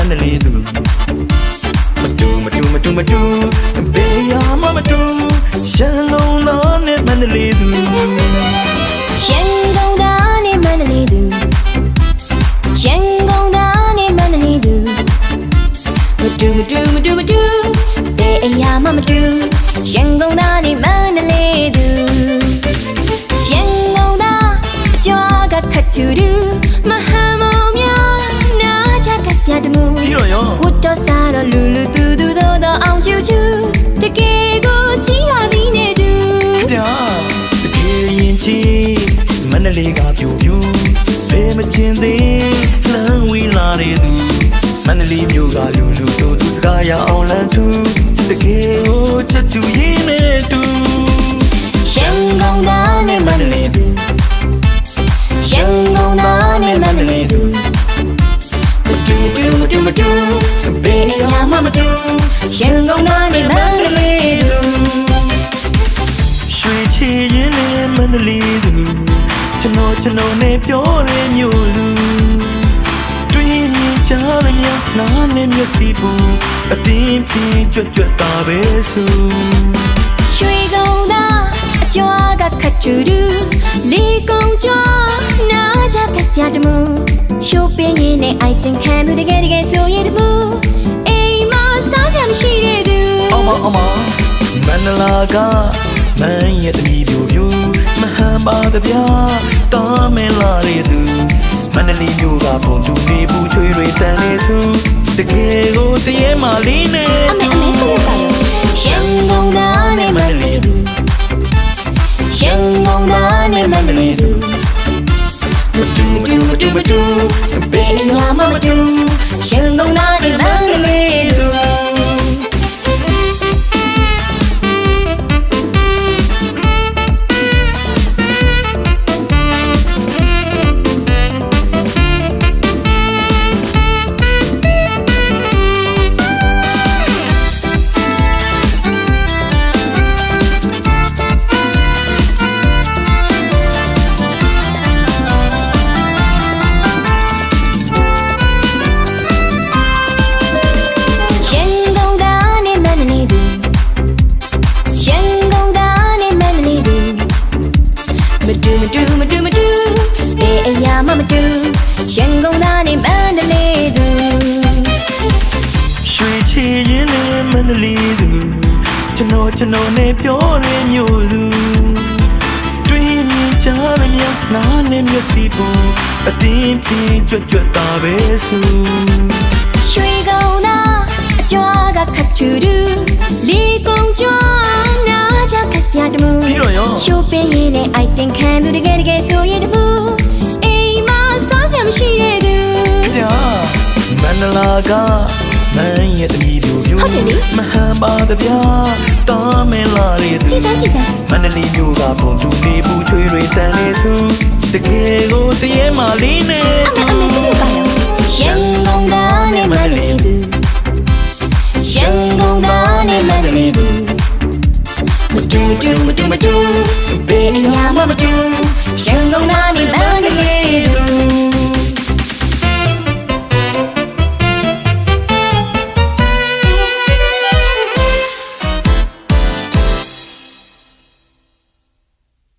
မန္တလေးသူမတူမတူမတူမတူဘေးရမမတူရန်ကုန်သားနဲ့မန္တလေးသူရန်ကုန်သားနဲ့မန္တလေးသူရန်ကုန်သားနဲ့မန္တလေးသူမတူမတူမတူမတူဘေးအရာမမတူရန်ကုန် တော့ရောဝတ်တော်စားတော့လူလူတူတူတော့တော့အောင်ကျူကျူတကယ်ကိုကြည်ရသည်နဲ့တူဗျာတကယ်ရင်ချီမန္တလေးကပြိုပြိုဘယ်မချင်သေးလမ်းဝေးလာတဲ့သူမန္တလေးမြို့ကလူလူတို့သူစကားရအောင်လမ်းထူတကယ်ကိုချက်တူရင်းနဲ့တူရန်ကုန်သားနဲ့မန္တလေးသူ တော်ကျွန်တော်နဲ့ပြောတဲ့မြို့သူတွေ့မြင်ကြရမြနားနဲ့မျက်စိပူအတင်းဖြင်းကြွကြွတာပဲဆိုရွှေကုန်သားအကြွားကခတ်တူတူလေကုန်ကြွားနာကြကဆရာတမှုရှိုးပင်းရင်နဲ့အိုက်တင်ခံသူတကယ်တကယ်ဆိုရင်တမှုအိမ်မှာစားစရာမရှိတဲ့သူအောင်မအောင်မမန္တလာကမန်းရဲ့တမီပြိုပြိုမဟန်ပါတဗျာတာ မင်းလာတဲ့သူမန္တလေးမြို့ကပုံတူနေဘူးချွေတွေတန်နေစုတကယ်ကိုတရေမာလေးနဲ့အမေအမေသူ့ကရောရန်ကုန်သားနဲ့မန္တလေးသူရန်ကုန်သားနဲ့မန္တလေးသူမတူမတူမတူမတူဘယ်နေရာမှမတူရန်ကုန်သားနဲ့ မှမတူရန်ကုန်သားနဲ့မန္တလေးသူရွှေချီရင်နဲ့မန္တလေးသူကျွန်တော်ကျွန်တော်နဲ့ပြောတဲ့မြို့သူတွေ့မြင်ကြရမြနားနဲ့မျက်စိပူအတင်းဖြင်းကြွကြွတာပဲဆိုရွှေကုန်သားအကြွားကခတ်တူတူ ရာမရှိတဲ့သူခင်ဗျာမန္တလာကမန်းရဲ့တမီပြိုပြိုဟုတ်တယ်လေမဟန်ပါတဗျာတာမင်းလာတဲ့သူကြည်စမ်းကြည်စမ်းမန္တလေးမြို့ကပုံတူနေဘူးချွေတွေတန်နေစုတကယ်ကိုတရေမာလေးနဲ့အမေအမေသူ့